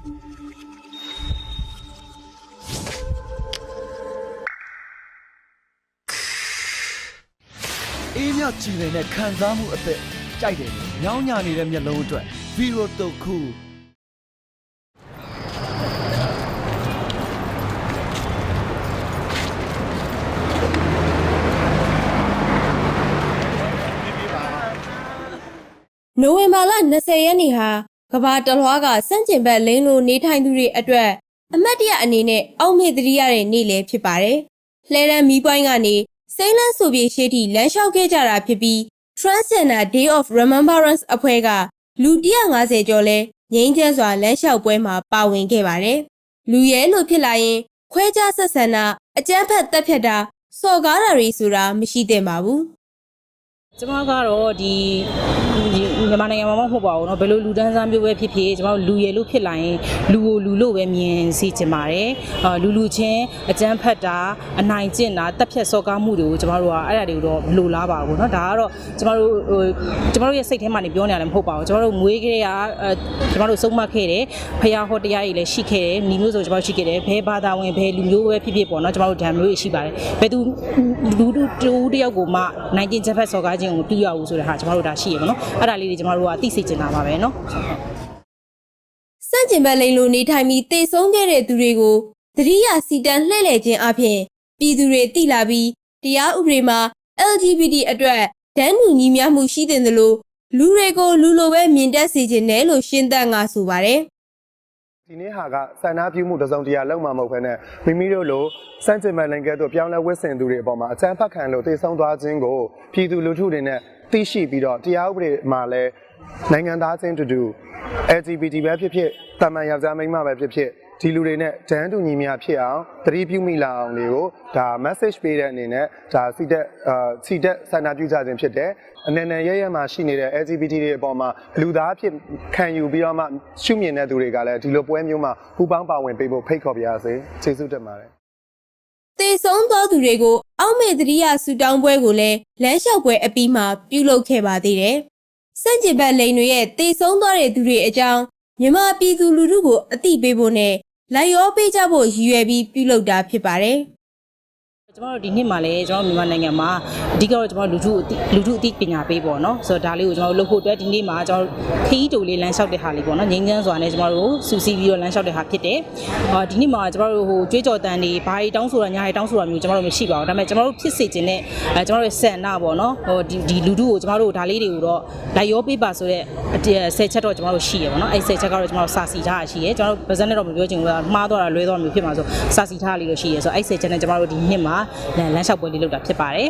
အေးမြကြည်နေတဲ့ခံစားမှုအသက်ကြိုက်တယ်ညောင်းညာနေတဲ့မျက်လုံးအတွက်ဗီရိုတုတ်ခုနိုဝင်ဘာလ20ရက်နေ့ဟာ ကဘာတလွားကစန့်ကျင်ဘက်လိန်လိုနေထိုင်သူတွေအတွက်အမတ်တရအနေနဲ့အောက်မေ့သတိရတဲ့နေ့လည်းဖြစ်ပါတယ်။လှဲရန်မီးပွိုင်းကနေစိမ့်လန်းဆိုပြေရှေ့ထိလမ်းလျှောက်ခဲ့ကြတာဖြစ်ပြီး Transgender Day of Remembrance အဖွဲ့ကလူ150ကျော်လဲငိမ့်ချမ်းစွာလမ်းလျှောက်ပွဲမှာပါဝင်ခဲ့ပါတယ်။လူရဲလို့ဖြစ်လာရင် ခွဲခြားဆက်ဆံတာအကြမ်းဖက်တပ်ဖြတ်တာစော်ကားတာတွေဆိုတာမရှိသင့်ပါဘူး။ ကျမကတော့ဒီဒီမြန်မာနိုင်ငံမှာမဟုတ်ပါဘူးเนาะဘယ်လိုလူတန်းစားမျိုးပဲဖြစ်ဖြစ်ကျမတို့လူရည်လို့ဖြစ်လာရင်လူကိုလူလို့ပဲမြင်စီချင်ပါတယ်အာလူလူချင်းအကြမ်းဖက်တာအနိုင်ကျင့်တာတက်ဖြတ်စော်ကားမှုတွေကိုကျမတို့ကအဲ့ဒါတွေကိုတော့မလိုလားပါဘူးเนาะဒါကတော့ကျမတို့ဟိုကျမတို့ရဲ့စိတ်ထဲမှာနေပြောနေရတယ်မဟုတ်ပါဘူးကျမတို့ငွေကလေးကအဲကျမတို့စုံမခဲ့တယ်ဖះဟောတရားကြီးလည်းရှိခဲ့တယ်ညီမျိုးဆိုကျမတို့ရှိခဲ့တယ်ဘဲဘာသာဝင်ဘဲလူမျိုးပဲဖြစ်ဖြစ်ပေါ့เนาะကျမတို့ဓာတ်မျိုးတွေရှိပါတယ်ဘယ်သူလူတူတူတယောက်ကိုမှနိုင်ကျင့်ချက်ဖက်စော်ကား ခြင်းကိုမပြုရဘူးဆိုတဲ့ဟာကျမတို့ဒါရှိရပါတော့အဲ့ဒါလေးတွေကျမတို့ကသိစေချင်တာပါပဲเนาะ စန့်ကျင်ဘက်လိန်လိုနေထိုင်ပြီးတေဆုံးခဲ့တဲ့သူတွေကိုသတိရစီတန်းလှည့်လည်ခြင်းအပြင်ပြည်သူတွေသိလာပြီးတရားဥပဒေမှာ LGBT အတွက်ဒန်းတူညီမျှမှုရှိတဲ့သလိုလူတွေကိုလူလိုပဲမြင်တတ်စေခြင်းနဲ့လို့ရှင်းသတ်ငါဆိုပါတယ် ဒီနေ့ဟာကဆန္ဒပြုမှုတစ်စုံတရာလုံးမှာမဟုတ်ဘဲနဲ့မိမိတို့လိုစန့်ကျင်မဲ့လင်ကဲတို့ပြောင်းလဲဝစ်ဆင်သူတွေအပေါ်မှာအချမ်းဖတ်ခံလို့တည်ဆုံသွားခြင်းကိုပြည်သူလူထုတွေနဲ့သိရှိပြီးတော့တရားဥပဒေမှာလည်းနိုင်ငံသားချင်းတူတူ LGBT ပဲဖြစ်ဖြစ်တာမန်ယောက်ျားမိန်းမပဲဖြစ်ဖြစ် ဒီလူတွေနဲ့တန်းတူညီမျှဖြစ်အောင်သတိပြုမိလာအောင်လေးကိုဒါ message ပေးတဲ့အနေနဲ့ဒါစီတက်အာစီတက်ဆန္ဒပြုကြခြင်းဖြစ်တယ်အနေနဲ့ရရမှာရှိနေတဲ့ LGBT တွေအပေါ်မှာလူသားဖြစ်ခံယူပြီးတော့မှရှုမြင်တဲ့သူတွေကလည်းဒီလိုပွဲမျိုးမှာပူပေါင်းပါဝင်ပေးဖို့ဖိတ်ခေါ်ပါရစေကျေးဇူးတင်ပါတယ်တေဆုံးသောသူတွေကိုအောက်မေ့သတိရဆူတောင်းပွဲကိုလည်းလမ်းလျှောက်ပွဲအပြီးမှာပြုလုပ်ခဲ့ပါသေးတယ်စန့်ကျင်ဘက်လိန်တွေရဲ့တေဆုံးသွားတဲ့သူတွေအကြောင်းမြန်မာပြည်သူလူထုကိုအသိပေးဖို့နဲ့ လိုက်ရောပေးကြဖို့ရည်ရွယ်ပြီးပြုလုပ်တာဖြစ်ပါတယ် ကျမတို့ဒီနှစ်မှာလည်းကျွန်တော်မြန်မာနိုင်ငံမှာအဓိကတော့ကျွန်တော်လူထုအသိလူထုအသိပညာပေးပေါ့နော်ဆိုတော့ဒါလေးကိုကျွန်တော်တို့လုပ်ဖို့အတွက်ဒီနေ့မှာကျွန်တော်ခီးတူလေးလမ်းလျှောက်တဲ့ဟာလေးပေါ့နော်ငင်းငန်းစွာနဲ့ကျွန်တော်တို့စူစီပြီးတော့လမ်းလျှောက်တဲ့ဟာဖြစ်တယ်အော်ဒီနေ့မှာကျွန်တော်တို့ဟိုကြွေးကြော်တန်တွေဘာတွေတောင်းဆိုတာညာတွေတောင်းဆိုတာမျိုးကျွန်တော်တို့မရှိပါဘူးဒါပေမဲ့ကျွန်တော်တို့ဖြစ်စေခြင်းနဲ့အဲကျွန်တော်တို့ဆန္ဒပေါ့နော်ဟိုဒီဒီလူထုကိုကျွန်တော်တို့ဒါလေးတွေကိုတော့လိုက်ရောပေးပါဆိုတဲ့အဆယ်ချက်တော့ကျွန်တော်တို့ရှိရပေါ့နော်အဲဆယ်ချက်ကတော့ကျွန်တော်တို့စာစီထားတာရှိရကျွန်တော်တို့ဗဇက်နဲ့တော့မပြောချင်ဘူးမှားသွားတာလွဲသွားမျိုးဖြစ်မှာဆိုစာစီထားလေးလို့ရှိရဆိုအဲဆယ်ချက်နဲ့ကျွန်တော်တို့ဒီနှစ်မှာလမ်းလျှောက်ပွဲလေးလုပ်တာဖြစ်ပါတယ်